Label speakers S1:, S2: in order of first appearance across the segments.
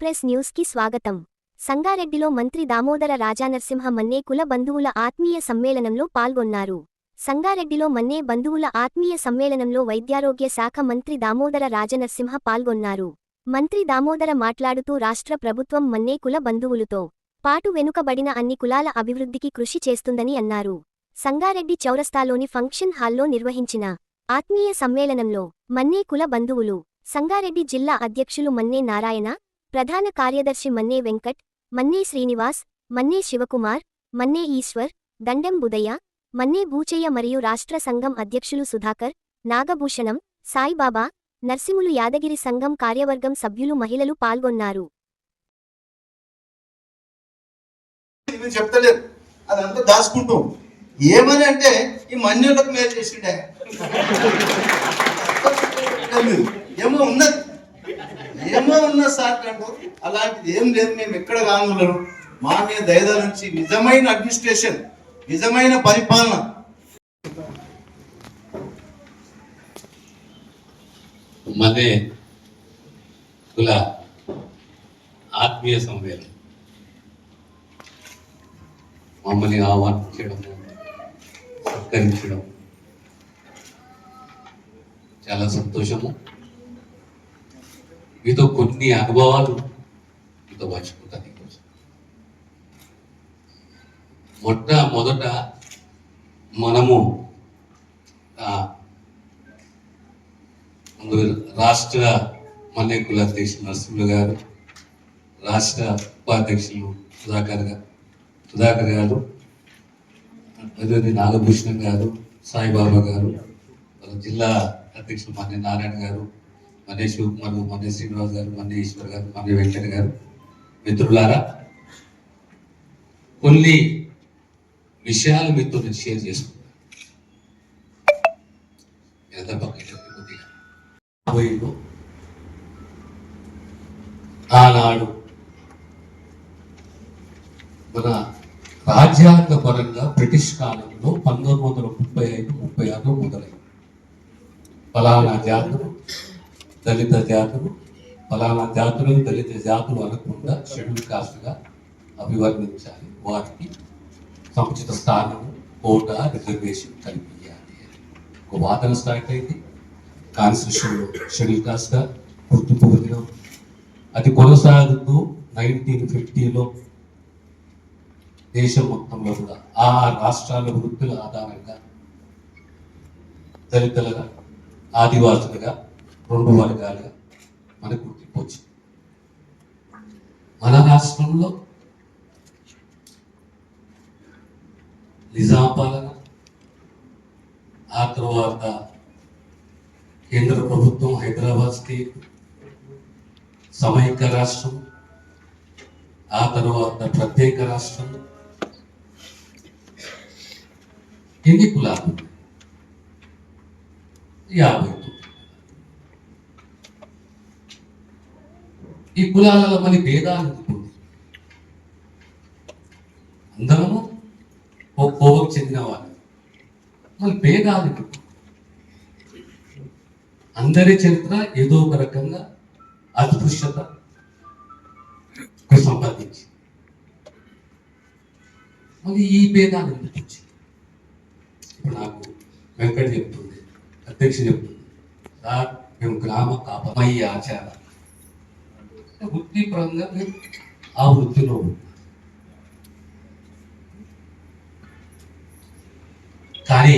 S1: Express న్యూస్కి స్వాగతం. సంగారెడ్డిలో మంత్రి దామోదర రాజానరసింహ మన్నే కుల బంధువుల ఆత్మీయ సమ్మేళనంలో పాల్గొన్నారు. సంగారెడ్డిలో మన్నే బంధువుల ఆత్మీయ సమ్మేళనంలో వైద్యారోగ్య శాఖ మంత్రి దామోదర రాజనరసింహ పాల్గొన్నారు. మంత్రి దామోదర మాట్లాడుతూ రాష్ట్ర ప్రభుత్వం మన్నే కుల బంధువులతో పాటు వెనుకబడిన అన్ని కులాల అభివృద్ధికి కృషి చేస్తుందని అన్నారు. సంగారెడ్డి చౌరస్తాలోని ఫంక్షన్ హాల్లో నిర్వహించిన ఆత్మీయ సమ్మేళనంలో మన్నే కుల బంధువులు సంగారెడ్డి జిల్లా అధ్యక్షులు మన్నే నారాయణ ప్రధాన కార్యదర్శి మన్నే వెంకట్ మన్నే శ్రీనివాస్ మన్నే శివకుమార్ మన్నే ఈశ్వర్ దండెం బుదయ్య మన్నే బూచయ్య మరియు రాష్ట్ర సంఘం అధ్యక్షులు సుధాకర్ నాగభూషణం సాయిబాబా నర్సింహులు యాదగిరి సంఘం కార్యవర్గం సభ్యులు మహిళలు పాల్గొన్నారు.
S2: అదంతా దాచుకుంటాం. ఏమని అంటే ఈ మన్యులకు మేలు చేసిండే. ఏమో ఉన్నది. ఏమో ఉన్న సార్ అంటూ అలాంటిది ఏం లేదు మేము ఎక్కడ కానులను మా మీద దయద నిజమైన అడ్మినిస్ట్రేషన్ నిజమైన పరిపాలన.
S3: మనే కుల ఆత్మీయ సమ్మేళనం మమ్మల్ని ఆహ్వానించడం సత్కరించడం. చాలా సంతోషము. మీతో కొన్ని అనుభవాలు మీతో పంచుకుంటాను ఈరోజు. మొట్టమొదట మనము రాష్ట్ర మన్యకుల అధ్యక్షులు నరసింహులు గారు రాష్ట్ర ఉపాధ్యక్షులు సుధాకర్ గారు సుధాకర్ గారు అదే నాగభూషణం గారు సాయిబాబా గారు జిల్లా అధ్యక్షులు మన్య నారాయణ గారు మన్య శివకుమార్ మన్య శ్రీనివాస్ గారు మన్య ఈశ్వర్ గారు మన్య వెంకట గారు. మిత్రులారా కొన్ని విషయాలు మీతో నేను షేర్ చేసుకున్నాను ఎంత ఆనాడు మన రాజ్యాంగ పరంగా బ్రిటిష్ కాలంలో పంతొమ్మిది వందల ముప్పై ఐదు ముప్పై ఆరు మొదలైంది. ఫలానా జాతులు దళిత జాతులు ఫలానా జాతులు దళిత జాతులు అనకుండా షెడ్యూల్ కాస్ట్గా అభివర్ణించాలి. వారికి సముచిత స్థానం కోట రిజర్వేషన్ కల్పించాలి ఒక వాదన స్టార్ట్ అయింది. కాన్స్టిట్యూషన్లో షెడ్యూల్ కాస్ట్గా గుర్తింపు పొందడం అది కొనసాగుతూ నైన్టీన్ ఫిఫ్టీలో దేశం మొత్తంలో కూడా ఆ రాష్ట్రాల వృత్తుల ఆధారంగా దళితులుగా ఆదివాసులుగా రెండు వర్గాలుగా మనకు గుర్తింపు వచ్చింది మన రాష్ట్రంలో నిజాం పాలన ఆ తర్వాత కేంద్ర ప్రభుత్వం హైదరాబాద్ స్టేట్ సమైక్య రాష్ట్రం ఆ తర్వాత ప్రత్యేక రాష్ట్రం ఎన్ని కులాలు ఉన్నాయి? యాభై ఈ కులాలలో మరి భేదాలు ఎందుకు అందరము ఓ కోవకు చెందిన వాళ్ళు. మరి భేదాలు ఎందుకు? అందరి చరిత్ర ఏదో ఒక రకంగా అస్పృశ్యత సంపాదించి మరి ఈ భేదాలు ఎందుకు ఇప్పుడు నాకు వెంకట చెప్తుంది అధ్యక్షుడు చెప్తుంది. సార్ మేము గ్రామ కాపమయ్య ఆచార వృత్తిపరంగా మేము ఆ వృత్తిలో కానీ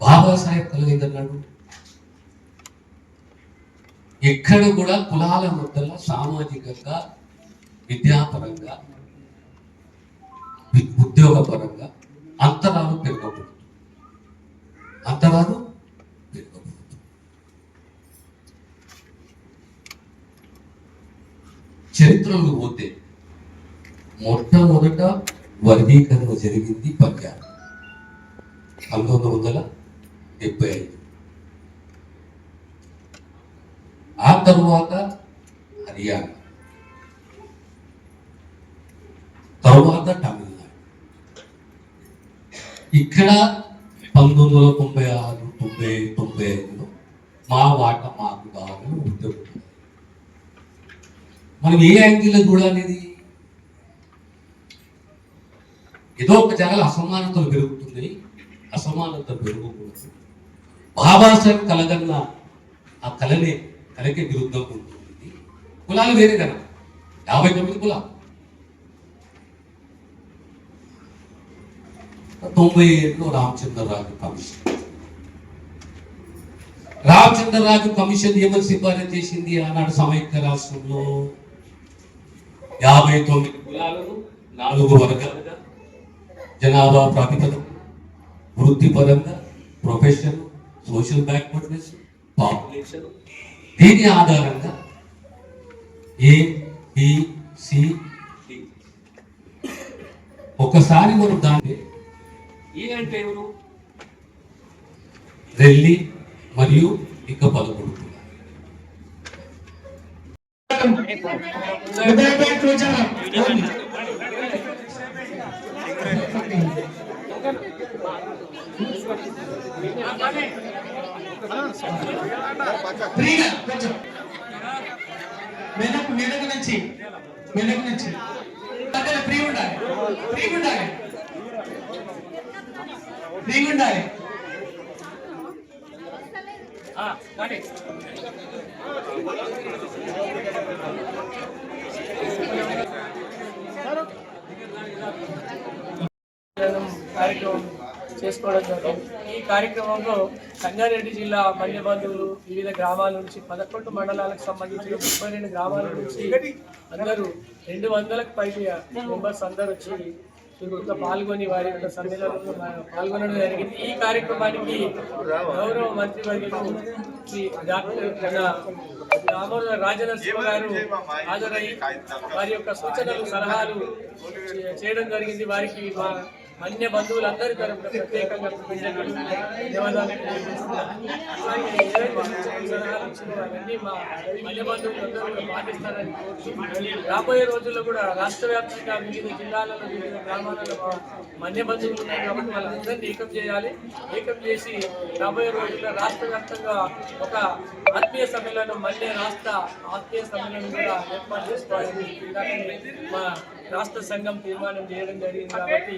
S3: బాబాసాహెబ్ కలగదన్నాడు ఎక్కడ కూడా కులాల మధ్యలో సామాజికంగా విద్యాపరంగా ఉద్యోగపరంగా చరిత్రలో పోతే మొట్టమొదట వర్గీకరణ జరిగింది పంజాబ్ పంతొమ్మిది వందల డెబ్బై ఐదు. ఆ తరువాత హర్యానా. తరువాత తమిళనాడు. ఇక్కడ పంతొమ్మిది వందల తొంభై ఆరు తొంభై తొంభై ఐదులో మా వాట మాకు కావాలని ఉద్యోగం మనం ఏ యాంగిల్లో చూడాలనేది ఏదో ఒక జగల అసమానతలు పెరుగుతుంది అసమానత పెరుగుతుంది బాబాసాహెబ్ కలగన్న ఆ కళనే కళకే విరుద్ధంగా ఉంటుంది. కులాలు వేరే కదా. యాభై తొమ్మిది కులాలు. తొంభై ఏడులో రామచంద్రరాజు కమిషన్. రామచంద్రరాజు కమిషన్ ఏమని సిఫారసు చేసింది? ఆనాడు సమైక్య రాష్ట్రంలో యాభై తొమ్మిది కులాలను నాలుగు వర్గాలుగా జనాభా ప్రాతిపదిక వృత్తిపరంగా ప్రొఫెషన్ సోషల్ బ్యాక్వర్డ్నెస్ పాపులేషన్ దీని ఆధారంగా ఏ సి. ఒకసారి మనం దాన్ని ఏ అంటే ఎవరు? రెల్లి మరియు ఇక పదకొండు. కులాలు.
S4: ఫ్రీగా నుంచి వెనక నుంచి మధ్యలో ఫ్రీ ఉండాలి ఫ్రీ ఉండాలి ఫ్రీ ఉండాలి
S5: కార్యక్రమం చేసుకోవడం జరిగింది. ఈ కార్యక్రమంలో సంగారెడ్డి జిల్లా మన్య బంధువులు వివిధ గ్రామాల నుంచి పదకొండు మండలాలకు సంబంధించిన ముప్పై రెండు గ్రామాల నుంచి అందరూ రెండు వందలకు పైగా మెంబర్స్ అందరూ వచ్చి పాల్గొని వారి యొక్క సమ్మేళనంలో పాల్గొనడం జరిగింది. ఈ కార్యక్రమానికి గౌరవ మంత్రి వర్యులు శ్రీ డాక్టర్ కన్నా దామోదర రాజనరసింహ గారు హాజరై వారి యొక్క సూచనలు సలహాలు చేయడం జరిగింది. వారికి అన్య బంధువులందరి తరపున ప్రత్యేకంగా కృతజ్ఞతలు, అలాగే మా బంధువులందరూ కూడా పాటిస్తారని కోరుతూ రాబోయే రోజుల్లో కూడా రాష్ట్ర వ్యాప్తంగా వివిధ జిల్లాలలో వివిధ గ్రామాలలో మన్య బంధువులు ఉన్నాయి కాబట్టి వాళ్ళందరినీ ఏకం చేయాలి. ఏకం చేసి రాబోయే రోజుల్లో రాష్ట్ర వ్యాప్తంగా ఒక ఆత్మీయ సమ్మేళనం మన్య రాష్ట్ర ఆత్మీయ సమ్మేళనం కూడా ఏర్పాటు చేసుకోవాలని మా రాష్ట్ర సంఘం తీర్మానం చేయడం జరిగింది కాబట్టి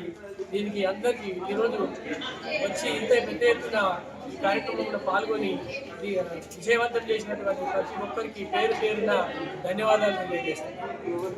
S5: దీనికి అందరికీ ఈరోజు వచ్చి ఇంత పెద్ద ఎత్తున ఈ కార్యక్రమంలో పాల్గొని విజయవంతం చేసినటువంటి ప్రతి ఒక్కరికి పేరు పేరున ధన్యవాదాలు తెలియజేస్తాను.